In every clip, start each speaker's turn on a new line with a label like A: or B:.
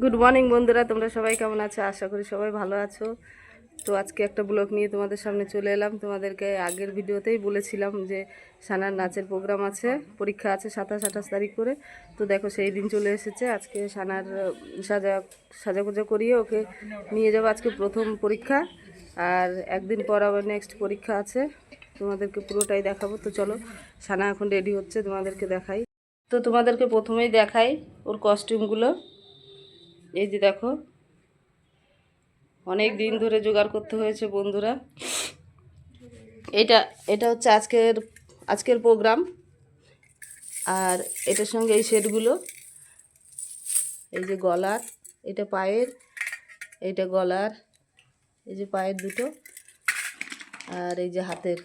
A: Good morning বন্ধুরা, তোমরা সবাই কেমন আছো? আশা করি সবাই ভালো আছো। তো আজকে একটা ব্লগ নিয়ে তোমাদের সামনে চলে এলাম। তোমাদেরকে আগের ভিডিওতেই বলেছিলাম যে সানার নাচের প্রোগ্রাম আছে, পরীক্ষা আছে সাতাশ আঠাশ তারিখ করে। তো দেখো, সেই দিন চলে এসেছে। আজকে সানার সাজা, সাজাগোজা করিয়ে ওকে নিয়ে যাব আজকে প্রথম পরীক্ষা। আর একদিন পর আবার নেক্সট পরীক্ষা আছে। তোমাদেরকে পুরোটাই দেখাবো। তো চলো, সানা এখন রেডি হচ্ছে, তোমাদেরকে দেখাই। তো তোমাদেরকে প্রথমেই দেখাই ওর কস্টিউমগুলো এই যে দেখো, অনেক দিন ধরে জোগাড় করতে হয়েছে বন্ধুরা। এটা এটা হচ্ছে আজকের আজকের প্রোগ্রাম। আর এটার সঙ্গে এই সেটগুলো, এই যে গলার, এটা পায়ের, এটা গলার, এই যে পায়ের দুটো, আর এই যে হাতের।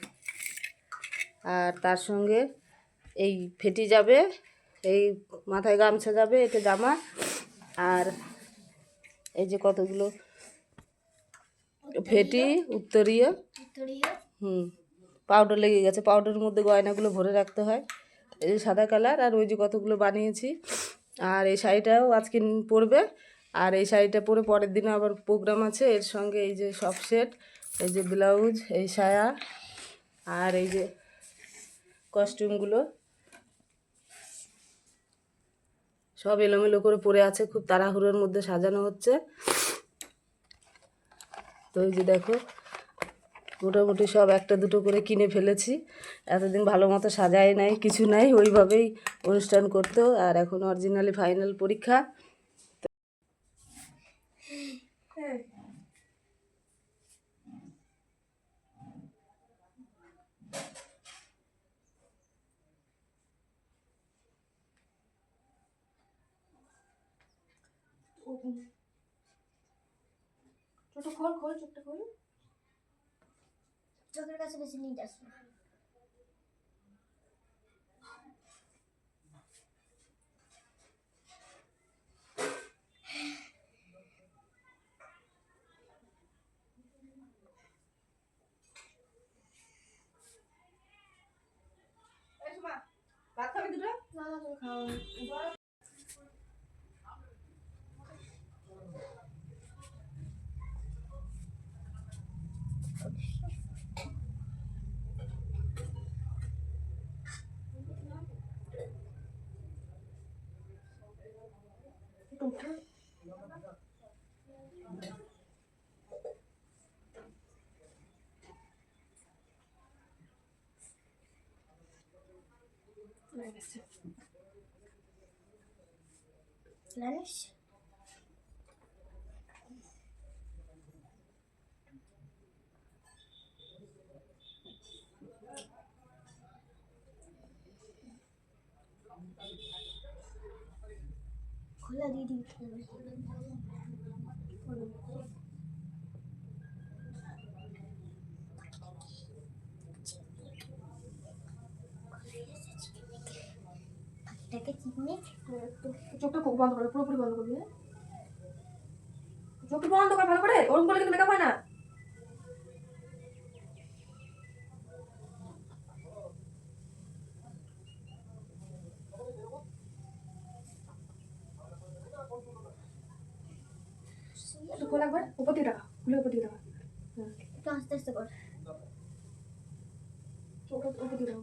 A: আর তার সঙ্গে এই ফেটি যাবে, এই মাথায় গামছা যাবে, এটা জামা। আর এই যে কতগুলো? ফেটি উত্তরীয়। হুম পাউডার লেগে গেছে। পাউডারের মধ্যে গয়নাগুলো ভরে রাখতে হয়। এই যে সাদা কালার আর ওই যে কতগুলো বানিয়েছি। আর এই শাড়িটাও আজকে পরবে। আর এই শাড়িটা পরে পরের দিনে আবার প্রোগ্রাম আছে। এর সঙ্গে এই যে সব সেট এই যে ব্লাউজ এই সায়া আর এই যে কস্টিউমগুলো সব এলোমেলো করে পড়ে আছে, খুব তাড়াহুড়োর মধ্যে সাজানো হচ্ছে। তো এই যে দেখো, মোটামুটি সব একটা দুটো করে কিনে ফেলেছি। এতদিন ভালো মতো সাজাই নাই, কিছু নাই, ওইভাবেই অনুষ্ঠান করতো। আর এখন অরিজিনালি ফাইনাল পরীক্ষা।
B: ছোট খোল খোল চোখটা খোল
C: চোখের কাছে বেশি নিয়ে যাস না।
A: ভাত খাবি দুটো
C: না না তুমি খাও Neyse. Neyse. খোলা দিয়ে দিই চিপনে
B: চোখটা বন্ধ করে, পুরোপুরি বন্ধ করবি? চোখটা বন্ধ করে ভালো করে ওরকম করলে কিন্তু মেকআপ হয় না একটু খোলা একবার? উপর দিকে টাকা খুলে উপর দিকে টাকা
C: একটু আস্তে আস্তে কর।
B: উপর দিকে টাকা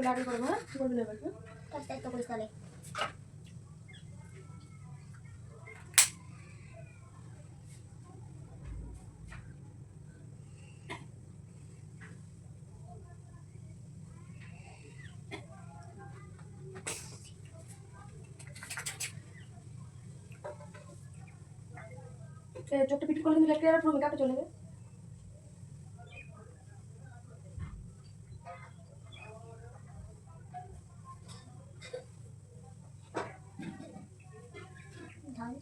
C: করলে
B: আগে করব হ্যাঁ? কি করবি না এবার
C: আস্তে আস্তে করিস তাহলে
B: চোখটা পিটি করলে কিন্তু ক্লিয়ার পুরো চলে যাবে
C: ধান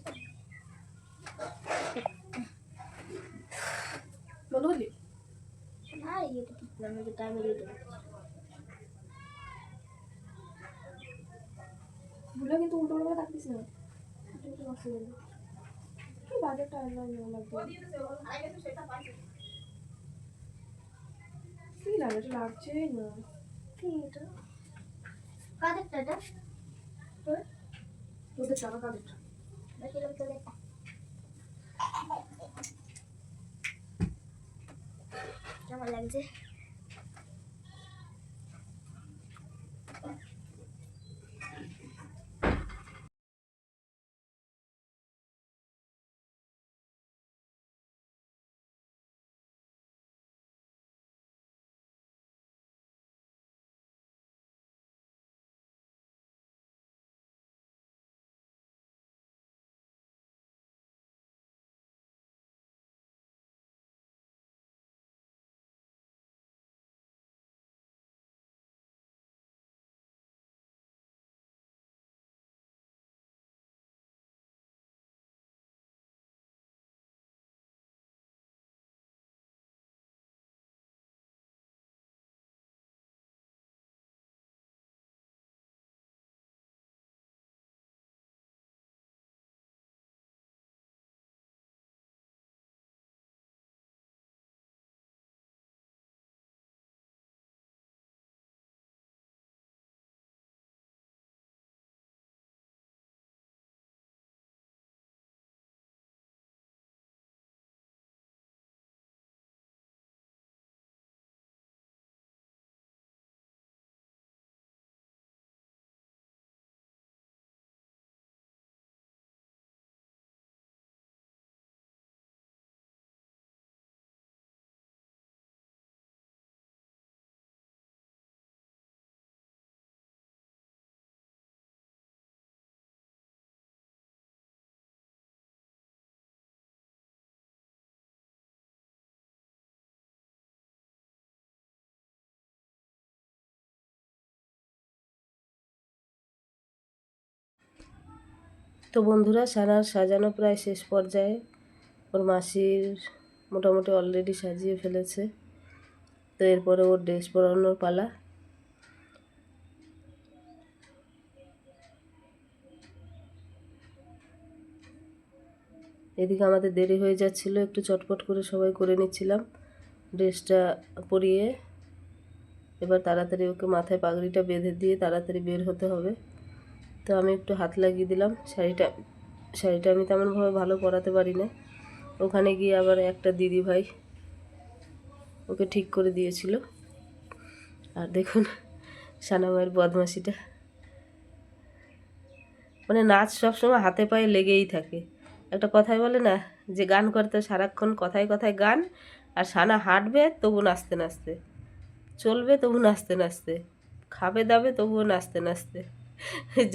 B: বন্ধ করলি
C: না ইয়ে তো ঠিক না দিয়ে দেবো
B: ভুলে কিন্তু উল্টো উল্টো করে না। হয়ে। কি বাজেটটা লাগবে? কি লাগে? এটা লাগছেই না।
C: কি এটা? কাদেরটা এটা?
B: হ্যাঁ? তোদের কাদেরটা?
C: বেশি লোক তোদেরটা কেমন লাগছে?
A: তো বন্ধুরা সানার সাজানো প্রায় শেষ পর্যায়ে ওর মাসির মোটামুটি অলরেডি সাজিয়ে ফেলেছে। তো এরপরে ওর ড্রেস পরানোর পালা। এদিকে আমাদের দেরি হয়ে যাচ্ছিল, একটু চটপট করে সবাই করে নিচ্ছিলাম ড্রেসটা পরিয়ে। এবার তাড়াতাড়ি ওকে মাথায় পাগড়িটা বেঁধে দিয়ে তাড়াতাড়ি বের হতে হবে। তো আমি একটু হাত লাগিয়ে দিলাম। শাড়িটা শাড়িটা আমি তেমনভাবে ভালো পরাতে পারি না। ওখানে গিয়ে আবার একটা দিদি ভাই ওকে ঠিক করে দিয়েছিল। আর দেখুন সানামায়ের বদমাসিটা মানে নাচ সবসময় হাতে পায়ে লেগেই থাকে। একটা কথাই বলে না, যে গান করতে সারাক্ষণ কথায় কথায় গান, আর সানা হাঁটবে তবু নাচতে নাচতে। চলবে তবু নাচতে নাচতে। খাবে দাবে তবুও নাচতে নাচতে।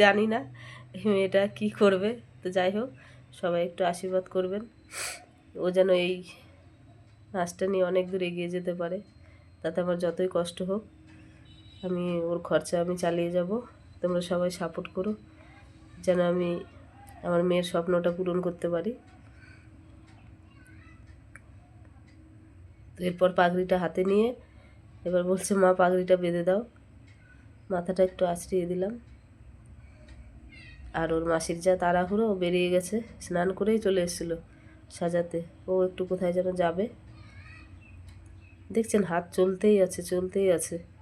A: জানি না, মেয়েটা কী করবে? তো যাই হোক, সবাই একটু আশীর্বাদ করবেন। ও যেন এই নাচটা নিয়ে অনেক দূর এগিয়ে যেতে পারে, তাতে আমার যতই কষ্ট হোক, আমি ওর খরচা আমি চালিয়ে যাব। তোমরা সবাই সাপোর্ট করো, যেন আমি আমার মেয়ের স্বপ্নটা পূরণ করতে পারি। তো এরপর পাগড়িটা হাতে নিয়ে এবার বলছে, মা, পাগড়িটা বেঁধে দাও। মাথাটা একটু আছড়িয়ে দিলাম। আর ওর মাসির যা তাড়াহুড়ো বেরিয়ে গেছে। স্নান করেই চলে এসেছিল সাজাতে। ও একটু কোথায় যেন যাবে। দেখছেন, হাত চলতেই আছে চলতেই আছে।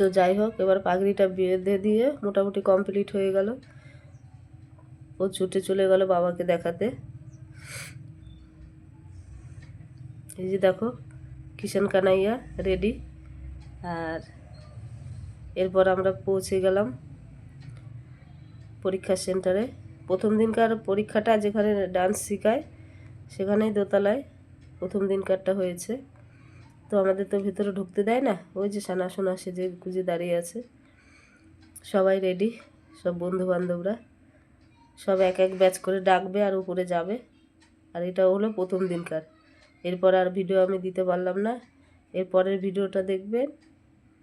A: তো যাই হোক, এবার পাগড়িটা বেঁধে দিয়ে মোটামুটি কমপ্লিট হয়ে গেল। ও ছুটে চলে গেল বাবাকে দেখাতে। এই যে দেখো কিষান কানাইয়া রেডি আর এরপর আমরা পৌঁছে গেলাম পরীক্ষা সেন্টারে প্রথম দিনকার পরীক্ষাটা যেখানে ডান্স শেখায়, সেখানেই দোতলায় প্রথম দিনকারটা হয়েছে। তো আমাদের তো ভিতরে ঢুকতে দেয় না। ওই যে সানা সোনা সেজে গুজে দাঁড়িয়ে আছে। সবাই রেডি সব বন্ধু বান্ধবরা সব এক এক ব্যাচ করে ডাকবে আর উপরে যাবে। আর এটা হলো প্রথম দিনকার। এরপর আর ভিডিও আমি দিতে পারলাম না। এর পরের ভিডিওটা দেখবেন।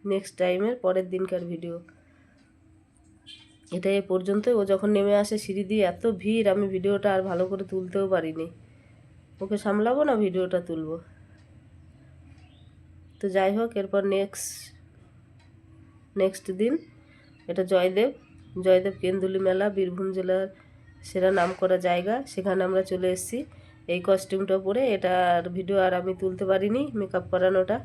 A: নেক্সট টাইমের পরের দিনকার ভিডিও এটা এ পর্যন্ত ও যখন নেমে আসে সিঁড়ি দিয়ে, এত ভিড়, আমি ভিডিওটা আর ভালো করে তুলতেও পারিনি। ওকে সামলাবো না ভিডিওটা তুলবো? তো যাই হোক, এরপর নেক্সট নেক্সট দিন এটা জয়দেব। জয়দেব কেন্দুলি মেলা, বীরভূম জেলার সেরা নাম করা জায়গা। সেখানে আমরা চলে এসেছি। এই কস্টিউমটা পরে এটা আর ভিডিও আর আমি তুলতে পারিনি মেকআপ করানোটা।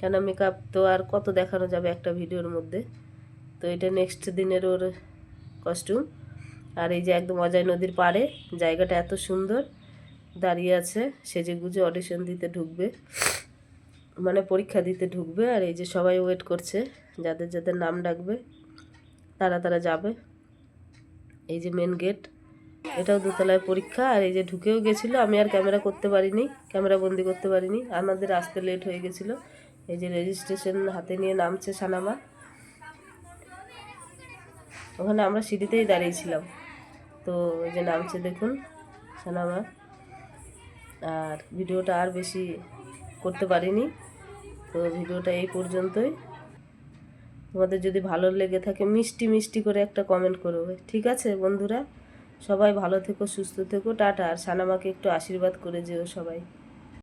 A: কেন মেকআপ তো আর কত দেখানো যাবে একটা ভিডিওর মধ্যে? তো এটা নেক্সট দিনের ওর কস্টিউম আর এই যে একদম অজয় নদীর পাড়ে, জায়গাটা এত সুন্দর। দাঁড়িয়ে আছে সেজে গুজে অডিশন দিতে ঢুকবে। মানে পরীক্ষা দিতে ঢুকবে আর এই যে সবাই ওয়েট করছে, যাদের যাদের নাম ডাকবে, তারা তারা যাবে। এই যে মেন গেট এটাও দোতলায় পরীক্ষা, আর এই যে ঢুকেও গেছিল, আমি আর ক্যামেরা করতে পারিনি ক্যামেরা বন্দি করতে পারিনি, আমাদের আসতে লেট হয়ে গেছিল। এই যে রেজিস্ট্রেশন হাতে নিয়ে নামছে সানামা। ওখানে আমরা সিঁড়িতেই দাঁড়িয়েছিলাম তো ওই যে নামছে দেখুন সানামা। আর ভিডিওটা আর বেশি করতে পারিনি। তো ভিডিওটা এই পর্যন্তই। তোমাদের যদি ভালো লেগে থাকে, মিষ্টি মিষ্টি করে একটা কমেন্ট করবে। ঠিক আছে, বন্ধুরা? সবাই ভালো থেকো, সুস্থ থেকো, টাটা। আর সানামাকে একটু আশীর্বাদ করে যেও সবাই।